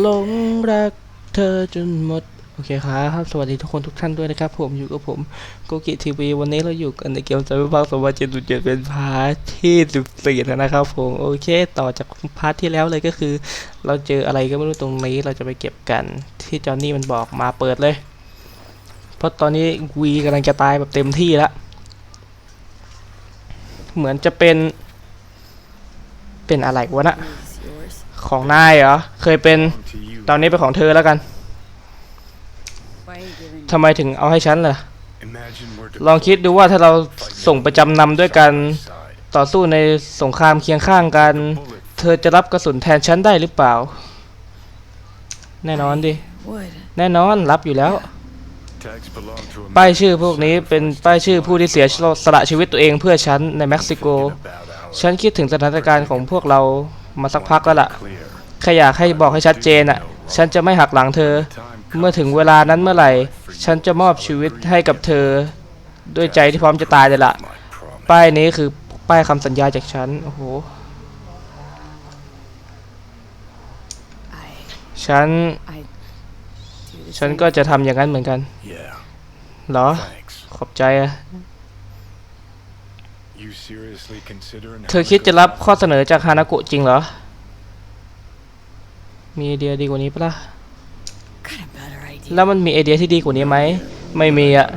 หลงรักเธอจนหมด โอเคครับ สวัสดีทุกคนทุกท่านด้วยนะครับ ผมอยู่กับผมโกกิทีวีวันนี้เราอยู่กันในเกมไซเบอร์พังสองพันเจ็ดสิบเจ็ดเป็นพาร์ทที่สิบสี่แล้วนะครับผม โอเค ต่อจากพาร์ทที่แล้วเลยก็คือ เราเจออะไรก็ไม่รู้ตรงนี้เราจะไปเก็บกันที่จอหนนี่มันบอกมาเปิดเลย เพราะตอนนี้วีกำลังจะตายแบบเต็มที่แล้วเหมือนจะเป็น เป็นอะไรวะนะ ของนายเหรอ เคยเป็น to you. ตอนนี้เป็นของเธอแล้วกัน Why are you giving ทำไมถึงเอาให้ฉันล่ะ Imagine we're ลองคิดดูว่าถ้าเราส่งไปจำนำด้วยกัน side. ต่อสู้ในสงครามเคียงข้างกัน Bullet เธอจะรับกระสุนแทนฉันได้หรือเปล่า แน่นอนดิ wood? แน่นอนรับอยู่แล้ว tags belong to a ป้ายชื่อพวกนี้เป็นป้ายชื่อผู้ที่เสียสละชีวิตตัวเองเพื่อฉันในเม็กซิโก Forget about our ฉันคิดถึงสถานการณ์ของพวกเรา มาสักพักแล้วล่ะ clear. แค่อยากให้บอกให้ชัดเจนอะฉันจะไม่หักหลังเธอ Time เมื่อถึงเวลานั้นเมื่อไหร่ ฉันจะมอบชีวิตให้กับเธอ ด้วยใจที่พร้อมจะตายเลยล่ะ my promise. ป้ายนี้คือป้ายคำสัญญาจากฉัน โอ้โห I ฉัน I do the ฉัน same ก็จะทำอย่างนั้นเหมือนกัน Yeah, เหรอ thanks. ขอบใจอะ เธอคิดจะรับข้อเสนอจากฮานาโกะจริงเหรอ มีไอเดียดีกว่านี้ปะล่ะ แล้วมันมีไอเดียที่ดีกว่านี้ไหม ไม่มีอะ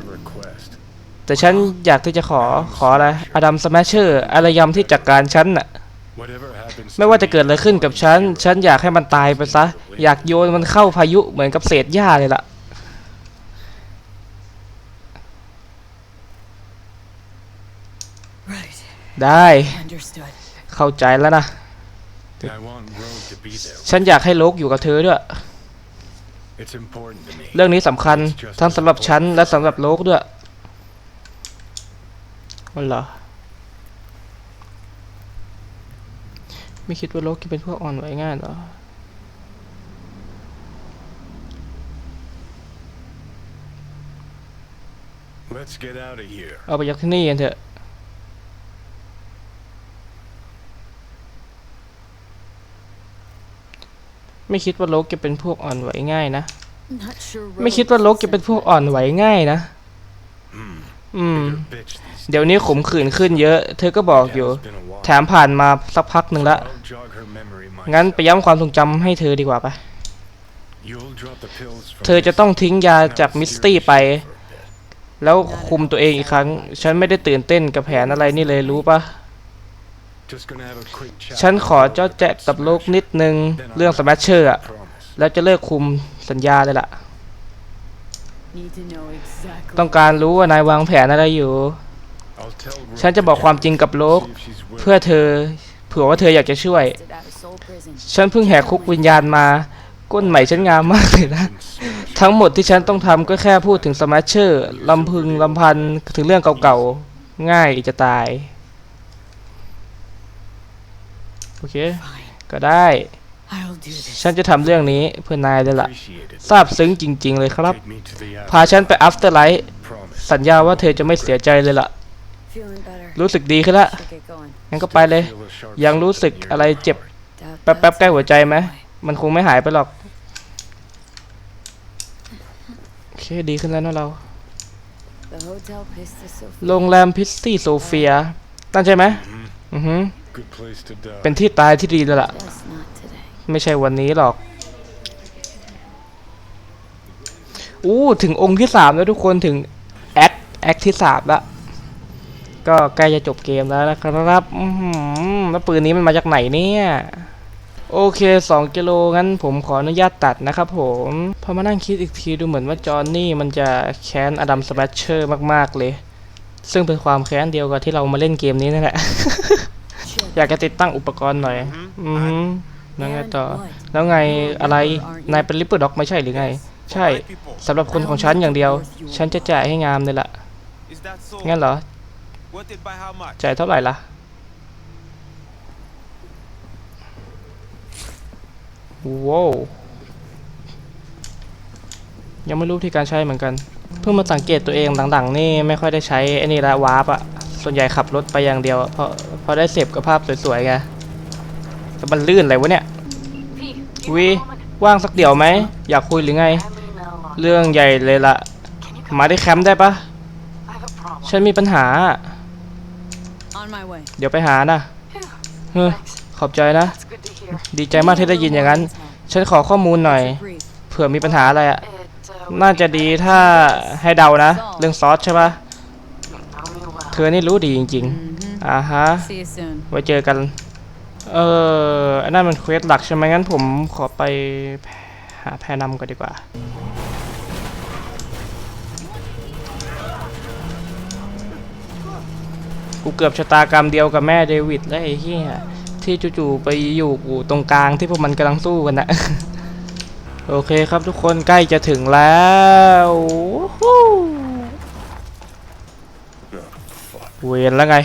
แต่ฉันอยากที่จะขอขออะไรอดัมสแมชเชอร์อารยำที่จัดการฉันน่ะ ไม่ว่าจะเกิดอะไรขึ้นกับฉัน ฉันอยากให้มันตายไปซะ อยากโยนมันเข้าพายุเหมือนกับเศษหญ้าเลยล่ะ Right. ได้ Understood. เข้าใจแล้วนะ I want Rogue to be there. ฉันอยากให้โลกอยู่กับเธอด้วย It's important to me. เรื่องนี้สำคัญทั้งสำหรับฉันและสำหรับโลกด้วยวันเหรอ ไม่คิดว่าโลกจะเป็นพวกอ่อนไหวง่ายเหรอ Let's get out of here. เอาไปจากที่นี่กันเถอะ ไม่คิดว่าโลกจะเป็นพวกอ่อนไหวง่ายนะ Not sure. ไม่คิดว่าโลกจะเป็นพวกอ่อนไหวง่ายนะ Hmm. อืม Bigger bitch these เดี๋ยวนี้ขมขื่นขึ้นเยอะ เธอก็บอก days. อยู่ It's been a while. แถมผ่านมาสักพักหนึ่งละ I'll jog her memory งั้น myself. ไปย้ำความทรงจำให้เธอดีกว่าปะ You'll drop the pills from เธอจะ this ต้องทิ้งยา and จาก I'll มิส steer ตี้ the ไป ship for a bit. แล้วคุมตัวเองอีกครั้ง ฉันไม่ได้ตื่นเต้นกับแผนอะไรนี่เลยรู้ปะ ฉันขอ with เจ้า Rogue แจ๊กกับโลกนิดนึง Then I'll เรื่องส have แมชเชอร์อะ promise. แล้วจะเลิกคุมสัญญาเลยล่ะ Need to know exactly. ต้องการรู้ว่า นายวางแผนอะไรอยู่ I'll tell Rogue ฉันจะบอกความจริงกับโลก see if she's willing. เพื่อเธอ เผื่อว่าเธออยากจะช่วย Busted out of Soul Prison. ฉันเพิ่งแหกคุกวิญญาณมา ก้นใหม่ฉันงามมากเลยนะ And smash ทั้งหมดที่ฉันต้องทำก็แค่พูดถึงสแมชเชอร์ลำพึงลำพันถึงเรื่องเก่าๆ ง่ายจะตาย โอเค Fine. ก็ได้ I'll do this. ฉันจะทำเรื่องนี้เพื่อนายเลยล่ะ appreciate it. ซาบซึ้งจริง ๆ เลยครับ Take me to the พาฉันไปอัฟเตอร์ไลท์ promise. สัญญาว่าเธอจะไม่เสียใจเลยล่ะ Feeling better. รู้สึกดีขึ้นละ Should get going. งั้นก็ไปเลย Feel a sharp ยังรู้สึก something อะไร near my เจ็บ heart. Doubt แป๊บ that's ๆใกล้หัวใจไหม why. มันคงไม่หายไปหรอก โอเค ดีขึ้นแล้วนะเรา The hotel Pista Sophia. โรงแรมพิซซี่โซเฟียนั่นใช่ไหม Mhm. อือฮึ Good place to die. เป็นที่ตายที่ดีแล้วล่ะ Just not today. ไม่ใช่วันนี้หรอก อู้ถึงองค์ที่สามแล้วทุกคนถึงแอคแอคที่สามละก็ใกล้จะจบเกมแล้วนะครับอื้อหือแล้วปืนนี้มันมาจากไหนเนี่ยโอเค 2 กิโลงั้นผมขออนุญาตตัดนะครับผมพอมานั่งคิดอีกทีดูเหมือนว่าจอห์นนี่มันจะแค้นอดัมสแมชเชอร์มาก ๆ เลย ซึ่งเป็นความแค้นเดียวกับที่เรามาเล่นเกมนี้นั่นแหละ Shit. อยากจะติดตั้งอุปกรณ์หน่อย อือฮึแล้วไง And ต่อ what? แล้วไงอะไร นายเป็นลิปเปอร์ด็อกไม่ใช่หรือไง ใช่ สำหรับคนของฉันอย่างเดียว ฉันจะจ่ายให้งามเลยล่ะ Is that so? งั้นเหรอ Worth it by how much? จ่ายเท่าไหร่ล่ะ ว้าวยังไม่รู้วิธีการใช้เหมือนกัน เพิ่งมาสังเกตตัวเองหลังๆนี่ไม่ค่อยได้ใช้ไอ้นี่ละวาร์ปอะส่วนใหญ่ขับรถไปอย่างเดียวอะเพราะเพราะได้เสพกับภาพสวยๆไงแต่มันลื่นอะไรวะเนี่ย P, do you We- have a moment? ว่างสักเดี๋ยวไหม อยากคุยหรือไง เรื่องใหญ่เลยละมาที่แคมป์ได้ปะฉันมีปัญหา On my way. เดี๋ยวไปหานะเฮ้ยขอบใจนะ ดีใจมากที่ได้ยินอย่างนั้น ฉันขอข้อมูลหน่อย Brief. เผื่อมีปัญหาอะไรอะน่าจะดีถ้าให้เดานะ เรื่องซอสใช่ปะเธอนี่รู้ดีจริง ๆ อ่าฮะ See you soon. ไว้เจอกัน เอออันนั้นมันเควสหลักใช่ไหมงั้นผมขอไปหาแพรนำก่อนดีกว่า กูเกือบชะตากรรมเดียวกับแม่เดวิดแล้วไอ้เหี้ยที่จู่ๆไปอยู่กูตรงกลางที่พวกมันกำลังสู้กันนะ โอเคครับทุกคนใกล้จะถึงแล้ววู้ฮู้เวนแล้วไง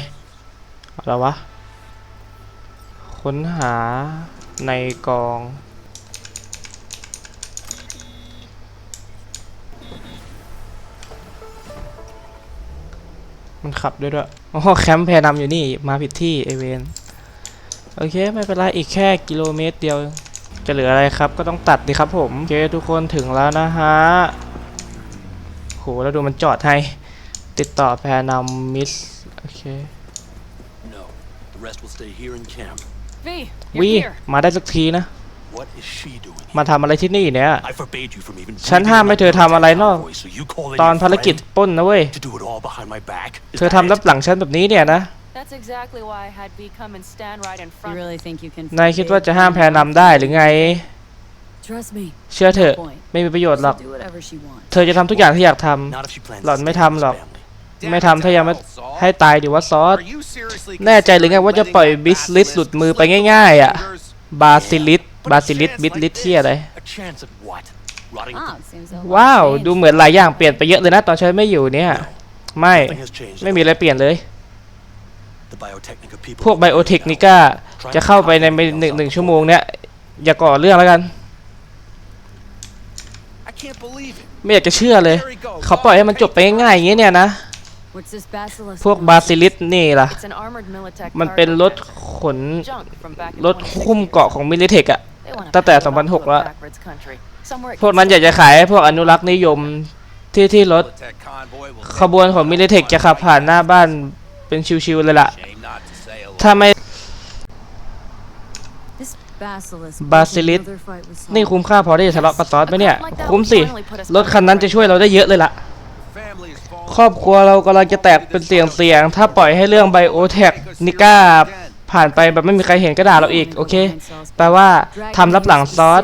อะไรวะ ค้นหาในกอง มันขับด้วยด้วยอ๋อแคมป์แพรนำอยู่นี่ มาผิดที่ไอเวนโอเค ไม่เป็นไร อีกแค่กิโลเมตรเดียว จะเหลืออะไรครับ ก็ต้องตัดดิครับผม โอเค ทุกคนถึงแล้วนะฮะโหแล้วดูมันจอดให้ ติดต่อแพรนำมิส โอเค rest will stay here in camp. V, วิ you're here. มาได้สักทีนะ What is she doing? มาทำอะไรที่นี่เนี่ย I forbade you from even ฉัน breathing ห้าม in ไม่ my เธอทำอะไรนอก convoy, so you call in ตอน your ภารกิจ friend ปล้นนะเว้ย to do it all behind my back. Is เธอ that ทำรับ it? หลังฉันแบบนี้เนี่ยนะ That's exactly why I had V come and stand right in You front. really think you can นายคิดว่าจะห้ามแพรนำได้หรือไง Trust me. เชื่อเถอะ Point. ไม่มีประโยชน์หรอก She'll do whatever she wants. เธอจะทำทุกอย่างที่อยากทำ Not if she plans หล่อน to ไม่ stay ทำ with หรอก his family. ไม่ทำถ้ายังไม่ Damn it, Saul. ให้ตายดิว่าซอส Are you seriously แน่ใจหรือไงว่าจะปล่อย considering บิสลิส that หลุด basilisk มือไป slipping ง่ายๆอะ fingers? บาซิลิส บาซิลิส บิสลิสเที่ยอะไร A chance at what? Rotting Ah, it seems a lot ว้าว changed. ดูเหมือนหลายอย่างเปลี่ยนไปเยอะเลยนะ ตอนฉันไม่อยู่เนี่ย ไม่ Nothing has changed. ไม่มีอะไรเปลี่ยนเลย The Biotechnica people พวกไบโอเทคนิก้าจะเข้าไปในหนึ่งหนึ่งชั่วโมงเนี่ย อย่าก่อเรื่องแล้วกัน I can't believe it. ไม่อยากจะเชื่อเลย There he goes. เขาปล่อยให้มันจบไปง่ายๆอย่างนี้เนี่ยนะ What's this basilisk? พวก want? บาซิลิสนี่ล่ะ It's an armored Militech มันเป็น cargo รถ ship. ขน Junk from back in รถคุ้ม 2016. เกาะของมิลิเทคอะ They wanna ตั้งแต่ pass it off to a 2006 แล้ว backwards country. Somewhere it พวก can นั้นอยากจะขายให้พวกอนุรักษ์นิยมที่ที่รถ Militech convoy will ขบวนของมิลิเทคจะขับผ่านหน้าบ้านเป็นชิวๆเลยล่ะ Shame not to say a ถ้าไม่ This basilisk. Basilisk. Another fight with Saul. นี่คุ้มค่าพอที่จะทะเลาะกับซอสไหมเนี่ย A cop like that คุ้ม would สิ finally put us รถคันนั้นจะช่วยเราได้เยอะเลยล่ะ family is falling ครอบครัวเรากำลังจะแตกเป็นเสียงเสียงๆถ้าปล่อยให้เรื่องไบโอเทคนิก้าผ่านไปแบบไม่มีใครเห็นก็ด่าเราอีก โอเค แปลว่าทำรับหลังซอส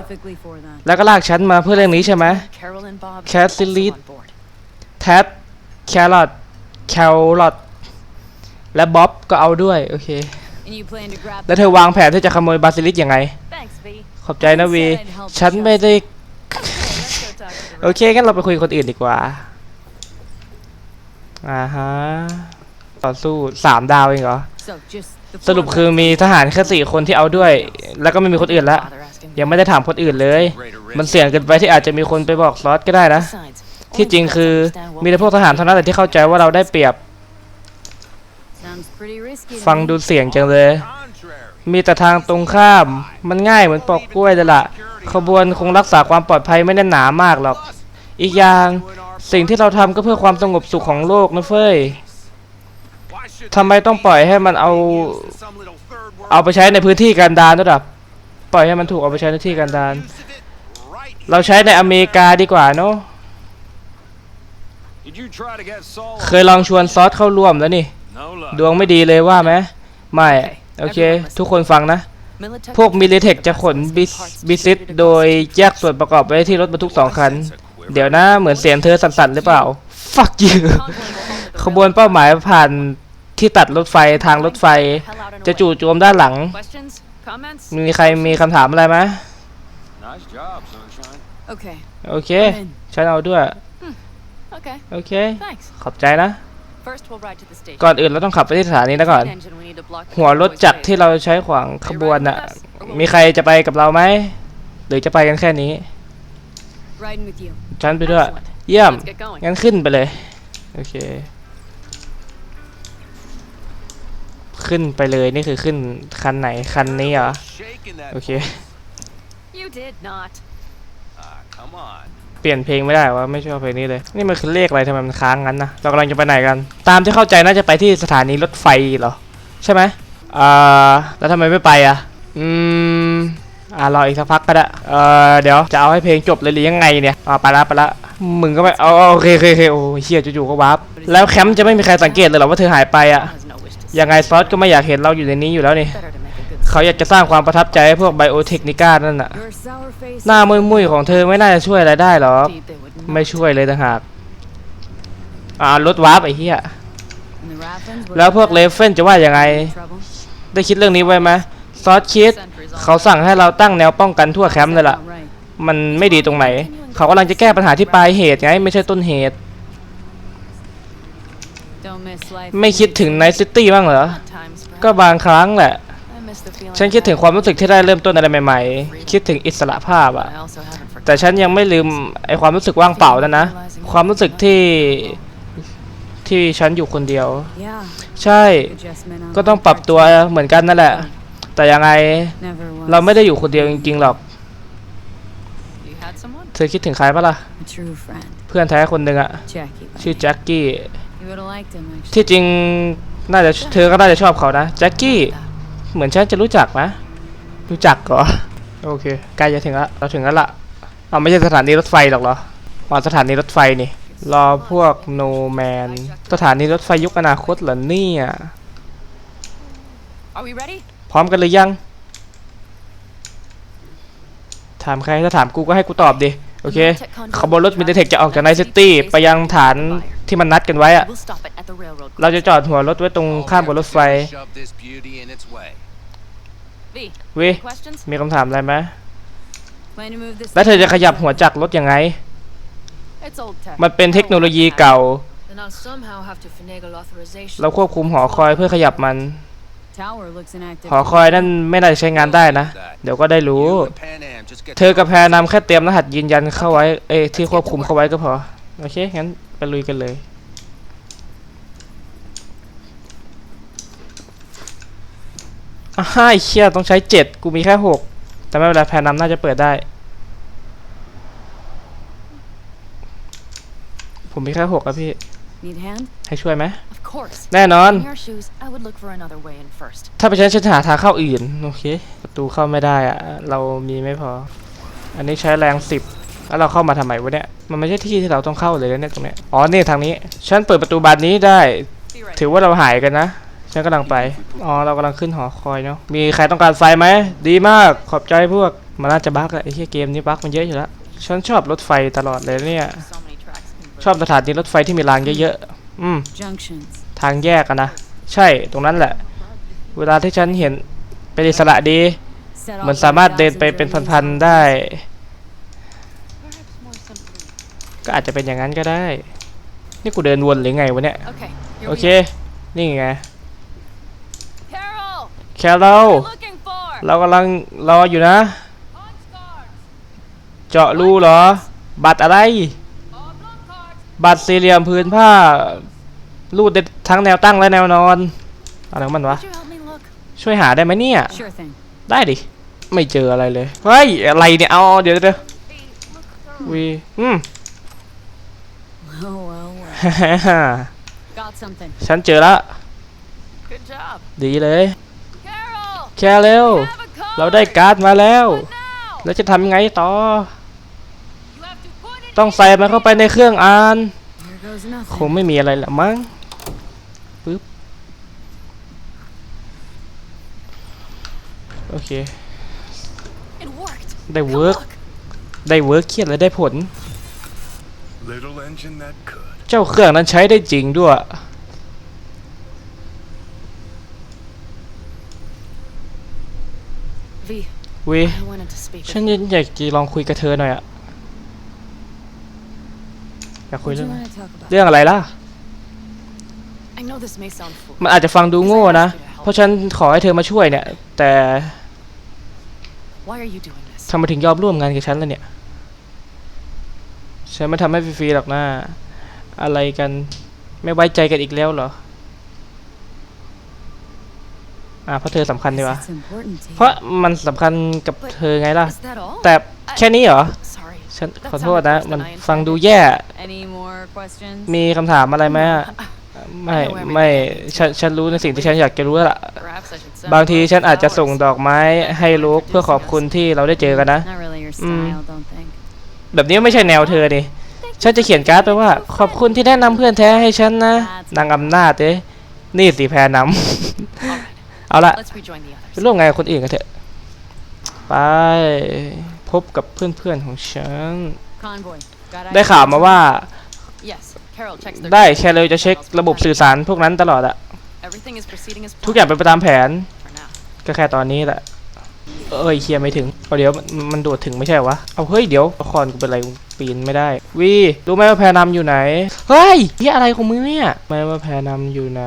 แล้วก็ลากฉันมาเพื่อเรื่องนี้ใช่ไหม Carol and Bob Cassidy also on board. แทสแครอทแครอทและบ๊อบก็เอาด้วย โอเค แล้วเธอวางแผนที่จะขโมยบาซิลิสยังไง ขอบใจนะวี ฉันไม่ได้ โอเคงั้นเราไปคุยกับคนอื่นดีกว่า อ่าฮะต่อสู้สามดาวเองเหรอ So just the สรุป four คือ of us. มีทหารแค่สี่คนที่เอาด้วย แล้วก็ไม่มีคนอื่นละ bother asking ยังไม่ได้ถามคนอื่นเลย greater risk. มันเสี่ยงเกินไปที่อาจจะมีคนไปบอกซอสก็ได้นะ Besides, ที่ only จริง threats คือ understand what มีแต่พวกทหารเท่านั้นแหละที่เข้าใจว่าเราได้เปรียบ Sounds pretty risky. to ฟัง me. ดูเสี่ยงจังเลย Contrary. มีแต่ทางตรงข้าม มันง่ายเหมือนปอกกล้วยเลยล่ะ ขบวนคงรักษาความปลอดภัยไม่แน่นหนามากหรอก อีกอย่าง สิ่งที่เราทำก็เพื่อความสงบสุขของโลกนะเฟ้ยทำไมต้องปล่อยให้มันเอา เอาไปใช้ในพื้นที่กันดารด้วยดับปล่อยให้มันถูกเอาไปใช้ในที่กันดาร use of it right เราใช้ในอเมริกาดีกว่าเนาะเคยลองชวนซอสเข้าร่วมแล้วนี่ ดวงไม่ดีเลยว่าไหมไม่ โอเค ทุกคนฟังนะ พวกมิลิเทคจะขนบิส parts บิซิตโดยแยกส่วนประกอบไว้ที่รถบรรทุกสองคัน เดี๋ยวนะเหมือนเสียงเธอสั่นๆหรือเปล่า fuck you the convoy will halt at the ขบวน railroad เป้าหมายผ่านที่ตัดรถไฟทางรถไฟ the hell out and จะ away. จู่โจมด้านหลัง Questions? Comments? มีใครมีคำถามอะไรไหม Nice job, sunshine. Okay. โอเค I'm in. ฉันเอาด้วย Okay, โอเค thanks. ขอบใจนะ First, we'll ride to the station. ก่อนอื่นเราต้องขับไปที่สถานีนะก่อน Main engine we need to block the หัวรถ convoy's จักร way. ที่เราใช้ขวางขบวนน่ะ มีใครจะไปกับเราไหม หรือจะไปกันแค่นี้ Riding with you. ฉันไปด้วย Excellent. เยี่ยม Let's get going. งั้นขึ้นไปเลย โอเค ขึ้นไปเลยนี่คือขึ้นคันไหนคันนี้เหรอ Shaking that โอเค You did not. Ah, come on. เปลี่ยนเพลงไม่ได้วะไม่ชอบเพลงนี้เลย นี่มันคือเลขอะไรทำไมมันค้างงั้นนะ เรากำลังจะไปไหนกัน ตามที่เข้าใจน่าจะไปที่สถานีรถไฟเหรอ ใช่ไหมอ่า แล้วทำไมไม่ไปอะ อืม อ่ารออีกสักพักก็ได้ เออเดี๋ยวจะเอาให้เพลงจบเลยหรือยังไงเนี่ยอ่าไปละไปละ มึงก็ไม่เอาเอาโอเคโอเคโอเคโอ้ยเฮียจู่ๆก็วาร์ปแล้วแคมป์จะไม่มีใครสังเกตเลยเหรอว่าเธอหายไปอะ ยังไงซอสก็ไม่อยากเห็นเราอยู่ในนี้อยู่แล้วนี่ เขาอยากจะสร้างความประทับใจให้พวกไบโอเทคนิก้านั่นน่ะ หน้ามุยๆของเธอไม่น่าจะช่วยอะไรได้หรอ ไม่ช่วยเลยต่างหาก อ่ารถวาร์ปไอ้เหี้ย แล้วพวกเลเฟนจะว่ายังไง ได้คิดเรื่องนี้ไว้ไหมซอสคิด เขาสั่งให้เราตั้งแนวป้องกันทั่วแคมป์เลยล่ะ Sound right. มันไม่ดีตรงไหน เขากำลังจะแก้ปัญหาที่ปลายเหตุไงไม่ใช่ต้นเหตุ Don't miss life. ไม่คิดถึงไนซิตี้บ้างเหรอ at times, perhaps. ก็บางครั้งแหละ I miss the feeling ฉันคิดถึงความรู้สึกที่ได้เริ่มต้นอะไรใหม่ๆ คิดถึงอิสระภาพ but อะ I also haven't forgotten แต่ฉันยังไม่ลืมไอความรู้สึกว่างเปล่านั่นนะ ความรู้สึกที่ที่ฉันอยู่คนเดียว Yeah. ใช่ Adjustment on ก็ต้อง my ปรับ part. ตัวเหมือนกันนั่นแหละ แต่ยังไง Never was เราไม่ได้อยู่คนเดียวจริงๆหรอก you had someone เธอคิดถึงใครปะล่ะ a true friend. เพื่อนแท้คนหนึ่งอะ Jackie. by ชื่อ name. แจ็คกี้ You would have liked him actually. ที่จริงน่าจะเธอก็น่าจะชอบเขานะแจ็คกี้ เหมือนฉันจะรู้จักไหมรู้จักเหรอ โอเคใกล้จะถึงละเราถึงแล้วล่ะเอาไม่ใช่สถานีรถไฟหรอกเหรออ๋อสถานีรถไฟนี่ รอพวกโนแมน สถานีรถไฟยุคอนาคตเหรอเนี่ย are we ready พร้อมกันหรือยัง ถามใครถ้าถามกูก็ให้กูตอบดิโอเคขบวนรถมินเทคจะออกจากไนซิตี้ไปยังฐานที่มันนัดกันไว้อะเราจะจอดหัวรถไว้ตรงข้ามกับรถไฟวิมีคำถามอะไรไหมแล้วเธอจะขยับหัวจักรรถยังไง มันเป็นเทคโนโลยีเก่า เราควบคุมหอคอยเพื่อขยับมัน หอคอยนั่นไม่น่าจะใช้งานได้นะ เดี๋ยวก็ได้รู้ You and Pan Am just get เธอกับแพรนำแค่เตรียมรหัสยืนยันเข้าไว้ เอ้ยที่ควบคุมเข้าไว้ก็พอ โอเค งั้นไปลุยกันเลยอ่าไอ้เชี่ยต้องใช้เจ็ดกูมีแค่หกแต่ไม่เป็นไรแพรนำน่าจะเปิดได้ ผมมีแค่หกอะพี่ Need a hand? ให้ช่วยไหม of course แน่นอน in your shoes I would look for another way in first ถ้าไปนฉันฉันจะหาทางเข้าอื่น โอเค ประตูเข้าไม่ได้อะเรามีไม่พอ อันนี้ใช้แรงสิบแล้วเราเข้ามาทำไมวะเนี่ย มันไม่ใช่ที่ที่เราต้องเข้าเลยนะเนี่ยตรงเนี้ย อ๋อนี่ทางนี้ ฉันเปิดประตูบานนี้ได้ be right ถือว่าเราหายกันนะ ฉันกำลังไป อ๋อเรากำลังขึ้นหอคอยเนาะ มีใครต้องการไฟไหม ดีมาก ขอบใจพวก มันน่าจะบั๊กอะไอ้เหี้ยเกมนี้บั๊กมันเยอะอยู่แล้ว ฉันชอบรถไฟตลอดเลยเนี่ย so many tracks ชอบสถานีรถไฟที่มีรางเยอะๆ อืม Junctions. ทางแยกอะนะ ใช่ตรงนั้นแหละ เวลาที่ฉันเห็นเป็นอิสระดี Set เหมือน off สามารถ like เดิน dogs ไป and เป็น journeys พัน on ๆได้ perhaps more simply ก็อาจจะเป็นอย่างนั้นก็ได้ นี่กูเดินวนหรือไงวะเนี่ย okay here โอ we เค are. นี่ไง Carol แคลเรา looking for เรากำลังรออยู่นะ on scars เจาะรูเหรอ บัตรอะไร oblong cards บัตรสี่เหลี่ยมพื้นผ้า รูดได้ทั้งแนวตั้งและแนวนอนอะไรของมันวะ could you help me look ช่วยหาได้ไหมเนี่ย Sure thing. ได้ดิ ไม่เจออะไรเลย เฮ้ย อะไรเนี่ย เอาเดี๋ยวเดี๋ยว V look through วีอืม Oh well. well. Got something. ฉันเจอละ good job ดีเลย Carol แค่เร็ว have a card เราได้การ์ดมาแล้ว What now แล้วจะทำยังไงต่อ you have to put it ต้องใส่มันเข้าไปในเครื่องอ่าน Here goes คง nothing. ไม่มีอะไรละมั้งปึ๊บ โอเค it worked ได้ Come เวิร์ก look ได้เวิร์กเครียดและได้ผล Little engine that could. เจ้าเครื่องนั้นใช้ได้จริงด้วย V วี I wanted to speak ฉั with น you. อยากจะลองคุยกับเธอหน่อยอะอยากคุย What do เรื่อง you want to talk about? เรื่องอะไรล่ะ I know this may sound foolish มันอาจจะฟังดูโง่นะ เพราะฉันขอให้เธอมาช่วยเนี่ย แต่ why are you doing this ทำไมถึงยอมร่วมงานกับฉันล่ะเนี่ย ฉันไม่ทำให้ฟรีๆหรอกนะอะไรกันไม่ไว้ใจกันอีกแล้วเหรอ อ่าเพราะเธอสำคัญดีวะ It's important to เพราะมันสำคัญกับเธอไงล่ะ is that all แต่แค่นี้เหรอ sorry ฉันขอโทษนะ มันฟังดูแย่ Any more questions? มีคำถามอะไรไหมอะไม่ ไม่ ฉัน ฉันรู้ในสิ่งที่ฉันอยากจะรู้แล้วล่ะ Perhaps I should send บางที Rose ฉันอาจจะ flowers. ส่งดอกไม้ให้ลูกเพื่อขอบคุณที่เราได้เจอกันนะ Not really your Mm. style, don't think. แบบนี้ไม่ใช่แนวเธอนี่ฉันจะเขียนการ์ดไปว่า ขอบคุณที่แนะนำเพื่อนแท้ให้ฉันนะนางอำนาจเด้นี่สิแพรนำเอาละ Let's rejoin the ไป others. ร่วมงานกับคนอื่นกันเถอะ ไปพบกับเพื่อนๆของฉัน Convoy. Got ได้ข่าวมาว่า Yes, Carol checks their ได้ communication แค่เลยจะเช็ค channels ระบบ all the สื่อ time. สารพวกนั้นตลอดอะ Everything is proceeding as ทุกอย่างเป็น planned ไปตามแผน for now. ก็แค่ตอนนี้แหละ เอ้ยเคลียร์ไม่ถึงเอาเดี๋ยวมันมันโดดถึงไม่ใช่เหรอวะ เอาเฮ้ยเดี๋ยวละครกูเป็นอะไรกูปีนไม่ได้ วีรู้ไหมว่าแพรนำอยู่ไหน เฮ้ยเหียอะไรของมึงเนี่ยรู้ไหมว่าแพรนำอยู่ไหน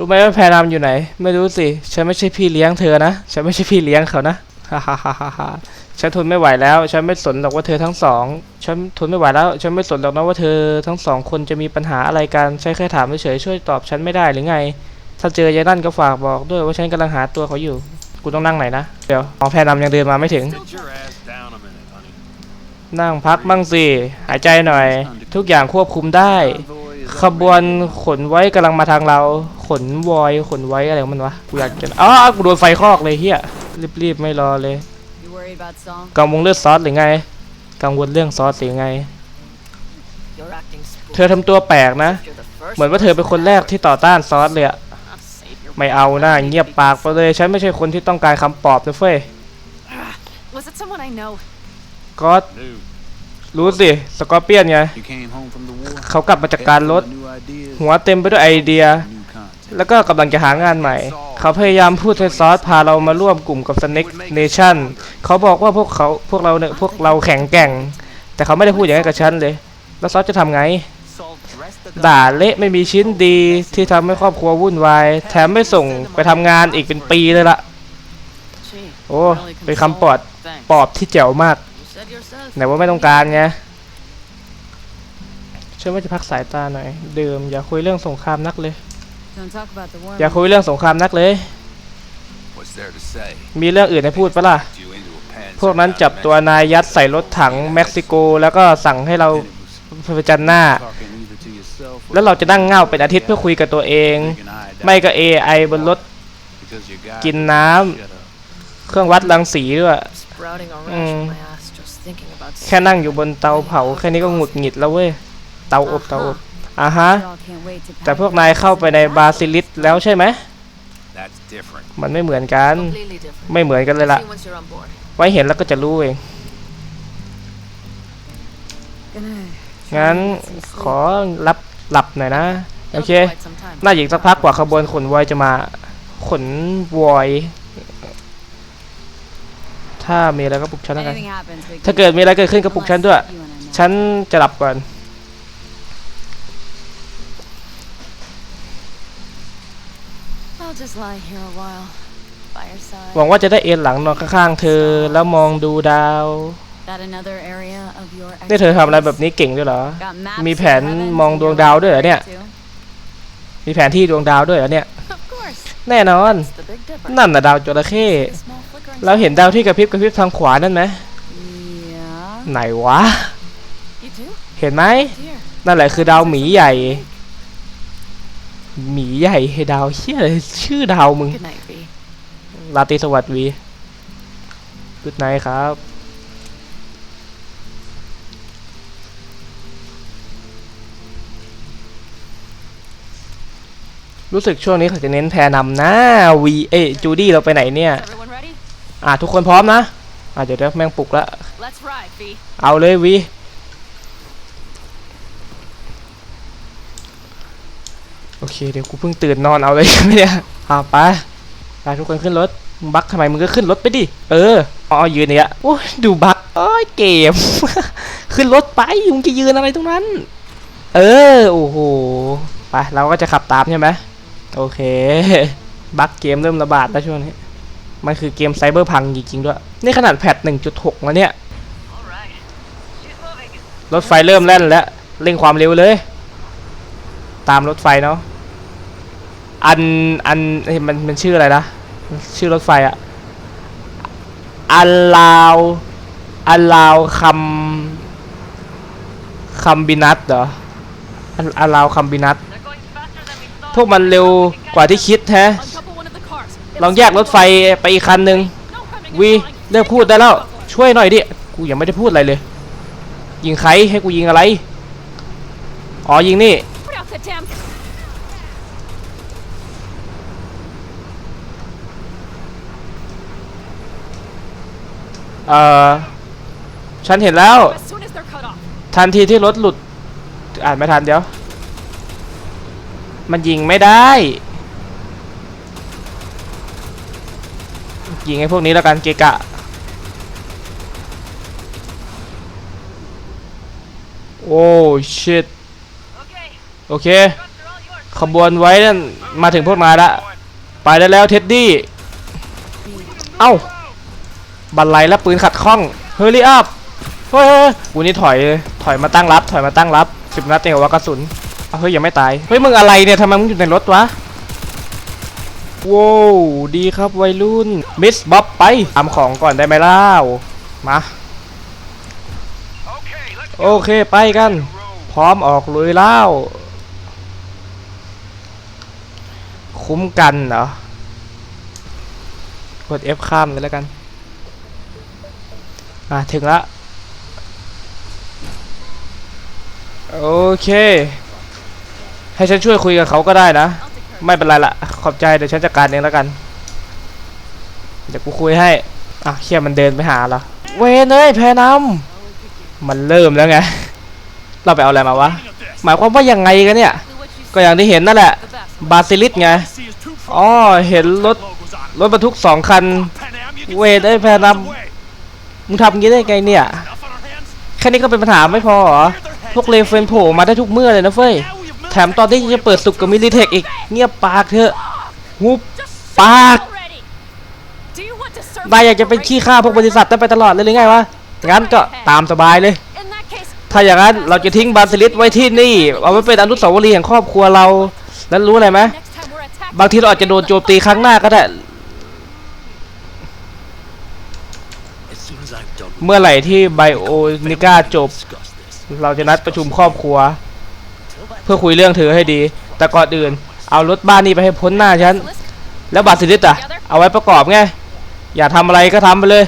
รู้ไหมว่าแพรนำอยู่ไหน ไม่รู้สิ ฉันไม่ใช่พี่เลี้ยงเธอนะ ฉันไม่ใช่พี่เลี้ยงเขานะฮ่าฮ่าฮ่าฮ่าฮ่าฉันทนไม่ไหวแล้ว ฉันไม่สนหรอกว่าเธอทั้งสอง ฉันทนไม่ไหวแล้ว ฉันไม่สนหรอกนะว่าเธอทั้งสองคนจะมีปัญหาอะไรกันฉันแค่ถามเฉยๆช่วยตอบฉันไม่ได้หรือไง ถ้าเจอยายนั่นก็ฝากบอกด้วยว่าฉันกำลังหาตัวเขาอยู่ กูต้องนั่งไหนนะ เดี๋ยวขอแพรนำยังเดินมาไม่ถึง นั่งพักบ้างสิ หายใจหน่อย ทุกอย่างควบคุมได้ ขบวนขนไว้กำลังมาทางเรา ขนวอย ขนไว้อะไรของมันวะ กูอยากจะอ้าวกูโดนไฟคอกเลยเฮียรีบๆไม่รอเลยกังวลเรื่องซอสหรือไง กังวลเรื่องซอสหรือไง เธอทำตัวแปลกนะ เหมือนว่าเธอเป็นคนแรกที่ต่อต้านซอสเลยอะ ไม่เอานะเงียบปากไปเลย ฉันไม่ใช่คนที่ต้องการคำปลอบนะเฟ้ย Was it someone I know? ก็ new. รู้สิ สกอร์เปียนไง You came home from the war. เขากลับมาจากการรถ New ideas, หัวเต็มไปด้วยไอเดีย new content. แล้วก็กำลังจะหางานใหม่ เขาพยายามพูดให้ซอสพาเรามาร่วมกลุ่มกับ Snake Nation เขาบอกว่าพวกเขาพวกเราเนี่ยพวกเราแข็งแกร่ง แต่เขาไม่ได้พูดอย่างนั้นกับฉันเลย แล้วซอสจะทำไง Saul dressed the ด่าเละไม่มีชิ้นดีที่ทำให้ครอบครัววุ่นวาย แถมไม่ส่งไปทำงานอีกเป็นปีเลยละโอ้เป็นคำปลอดปอบที่แจ๋วมากไหนว่าไม่ต้องการไงฉันว่าจะพักสายตาหน่อยเดิมอย่าคุยเรื่องสงครามนักเลย อย่าคุยเรื่องสงครามนักเลย มีเรื่องอื่นให้พูดปะล่ะพวกนั้นจับตัวนายยัดใส่รถถังเม็กซิโก แล้วก็สั่งให้เราเผจันหน้า แล้วเราจะนั่งเง่าเป็นอาทิตย์เพื่อคุยกับตัวเอง drinking iodine ไม่ก็ AI บนรถ because your guy กินน้ำ Shut up. เครื่องวัดรังสีด้วย Sprouting a rash Mm. on my ass just thinking about แค่นั่งอยู่บนเตาเผา แค่นี้ก็หงุดหงิดแล้วเว้ย เตาอบเตาอบอะฮะ We all can't wait to แต่ pack พวก up นาย and เข้าไปใน sit บา down. ซิลิสแล้วใช่ไหม That's different. มันไม่เหมือนกัน completely different. ไม่เหมือนกันเลยล่ะ See once you're on board. ไว้เห็นแล้วก็จะรู้เอง Gonna งั้นขอรับ หลับหน่อยนะ โอ It'll เค be quite some time น่าจะอีกสักพักกว่าขบวนขนวอยจะมา ขนวอยถ้ามีอะไรก็ปลุกฉันแล้วกัน Anything happens, we ถ้า can- เกิดมีอะไรเกิดขึ้นก็ปลุกฉันด้วย Unless you and I know. ฉันจะหลับก่อน I'll just lie here a while by your side. หวังว่าจะได้เอนหลังนอนข้างๆเธอแล้วมองดูดาว That another area of your นี่เธอทำอะไรแบบนี้เก่งด้วยเหรอ Got maps มี of แผน heavens มอง and ดวง you're ดาวด้วยเหรอเนี่ย ready to. มีแผนที่ดวงดาวด้วยเหรอเนี่ย Of course. แน่นอน It's the Big Dipper. นั่นน่ะดาวจระเข้ The small flickering เราเห็นดาวที่กระพริบกระพริบทางขวานั่นไหม Yeah. ไหนวะ You do? เห็นไหม Dear. นั่นแหละคือดาวหมีใหญ่ หมีใหญ่ให้ดาวเฮียอะไรชื่อดาวมึง Good night, V. ลาตรีสวัสดิ์วีกุดไนครับ รู้สึกช่วงนี้เขาจะเน้นแพรนำนะวีเอยจูดี้เราไปไหนเนี่ย Is everyone ready? อะทุกคนพร้อมนะ อะเดี๋ยวเดี๋ยวแม่งปลุกละ Let's ride, V. เอาเลยวีโอเคเดี๋ยวกูเพิ่งตื่นนอนเอาเลยใช่ไหมเนี่ยอะไปไปทุกคนขึ้นรถมึงบักทำไมมึงก็ขึ้นรถไปดิ เอออ๋อยืนเนี่ยโอ้ยดูบักโอ้ยเกม ขึ้นรถไปมึงจะยืนอะไรตรงนั้น เออ โอ้โห ไป เราก็จะขับตามใช่ไหม โอเค บั๊กเกมเริ่มระบาดแล้วช่วงนี้ มันคือเกมไซเบอร์พังจริงๆด้วย นี่ขนาดแพท 1.6 แล้วเนี่ย รถไฟเริ่มแล่นแล้วเร่งความเร็วเลย ตามรถไฟเนาะ อัน อันมันมันชื่ออะไรนะ ชื่อรถไฟอะอันลาวอันลาวคำคัมบินัตเหรออาลาวคัมบินัต พวกมันเร็วกว่าที่คิดแฮะ Uncouple one of the cars. ลองแยกรถไฟไปอีกคันหนึ่ง No harming วีเลิกพูดได้แล้ว ช่วยหน่อยดิ กูยังไม่ได้พูดอะไรเลย ยิงใครให้กูยิงอะไร อ๋อยิงนี่ Put out the damn เอ่อฉันเห็นแล้ว as soon as they're cut off. ทันทีที่รถหลุด อ่านไม่ทันเดี๋ยว มันยิงไม่ได้ ยิงไอ้พวกนี้แล้วกันเกะกะ โอ้ชิตโอเค ขบวนไว้นั่นมาถึงพวกนายละ ไปได้แล้วเท็ดดี้ เอ้า บันไลและปืนขัดข้อง เฮอรี่อัพเฮ้ยเฮ้ยกูนี่ถอย ถอยมาตั้งรับ ถอยมาตั้งรับสิบนัดเองเหรอวกระสุน เอาเฮ้ยยังไม่ตาย เฮ้ยมึงอะไรเนี่ยทำไมมึงอยู่ในรถวะว้าวดีครับวัยรุ่น มิสบ๊อบไปทำของก่อนได้ไหมล่ะมา Okay, let's โอเคไปกัน พร้อมออกลุยแล้วคุ้มกันเหรอกด F ข้ามเลยแล้วกัน อะ ถึงละ โอเค ให้ฉันช่วยคุยกับเขาก็ได้นะ ไม่เป็นไรละขอบใจเดี๋ยวฉันจัดการเองแล้วกันเดี๋ยวกูคุยให้อะเคียมันเดินไปหาเรอเวนเอ้ยแพน้ำมันเริ่มแล้วไง เราไปเอาอะไรมาวะ หมายความว่ายังไงกันเนี่ย ก็อย่างที่เห็นนั่นแหละ บาซิลิสไงอ๋อเห็นรถรถบรรทุกสองคัน เวทไอ้แพรนำมึงทำอย่างนี้ได้ไงเนี่ย แค่นี้ก็เป็นปัญหาไม่พอหรอ พวกเลเฟนโผล่มาได้ทุกเมื่อเลยนะเฟ้ย แถมตอนที่จะเปิดสุกกับมิลิเทคอีก เงียบปากเถอะหุบ Just shut Fuck. up already. Do you want to serve นายอยากจะเป็นขี้ข้าพวกบริษัทได้ไปตลอดเลยหรือไงวะ งั้นก็ตามสบายเลย ถ้าอย่างนั้นเราจะทิ้งบาซิลิสไว้ที่นี่ เอาไว้เป็นอนุสาวรีย์แห่งครอบครัวเรา แล้วรู้อะไรไหมบางทีเราอาจจะโดนโจมตีครั้งหน้าก็ได้ เมื่อไหร่ที่ไบโอนิก้าจบ เราจะนัดประชุมครอบครัว เพื่อคุยเรื่องเธอให้ดี แต่ก่อนอื่น เอารถบ้านนี้ไปให้พ้นหน้าฉัน แล้วบาซิลิสอะ เอาไว้ประกอบไง อย่าทำอะไรก็ทำไปเลย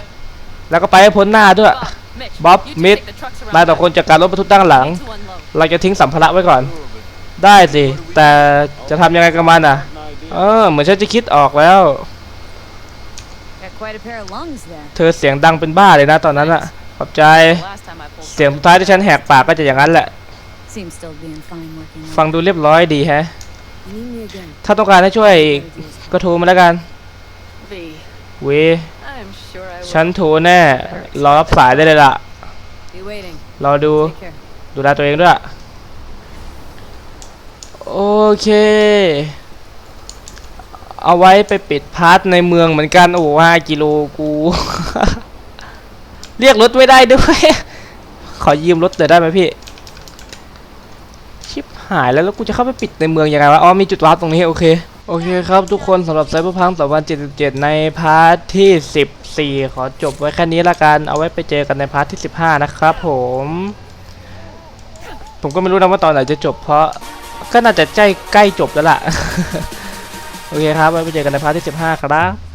แล้วก็ไปให้พ้นหน้าด้วย Bob, Mitch, Bob, you two Mitch, take the trucks around นายต่อคนจัดการรถบรรทุกด้านหลัง เราจะทิ้งสัมภาระไว้ก่อน ได้สิ แต่จะทำยังไงกับมันอะ เออ เหมือนฉันจะคิดออกแล้ว เธอเสียงดังเป็นบ้าเลยนะตอนนั้นอะ ขอบใจ เสียงสุดท้ายที่ฉันแหกปากก็จะอย่างนั้นแหละ Seems still being fine working. ฟังดูเรียบร้อยดีแฮะ You need me again. ถ้าต้องการให้ช่วยอีกก็โทรมาแล้วกัน V. เว I'm sure I will. ฉันโทรแน่ รอรับสายได้เลยล่ะ Be waiting. รอดู Take care. ดูแลตัวเองด้วย โอเค เอาไว้ไปปิดพาร์ทในเมืองเหมือนกัน โอ้โหห้ากิโลกู เรียกรถไม่ได้ด้วย ขอยืมรถหน่อยได้ไหมพี่ชิบ หายแล้วแล้วกูจะเข้าไปปิดในเมืองยังไงวะ อ๋อมีจุดวาร์ปตรงนี้โอเค โอเคครับทุกคนสำหรับไซเบอร์พัง2077 ในพาร์ทที่ 14 ขอจบไว้แค่นี้ละกัน เอาไว้ไปเจอกันในพาร์ทที่ 15 นะครับผม ผมก็ไม่รู้นะว่าตอนไหนจะจบเพราะก็น่าจะใกล้ใกล้จบแล้วล่ะ โอเคครับ ไว้ไปเจอกันในพาร์ทที่ 15 ครับ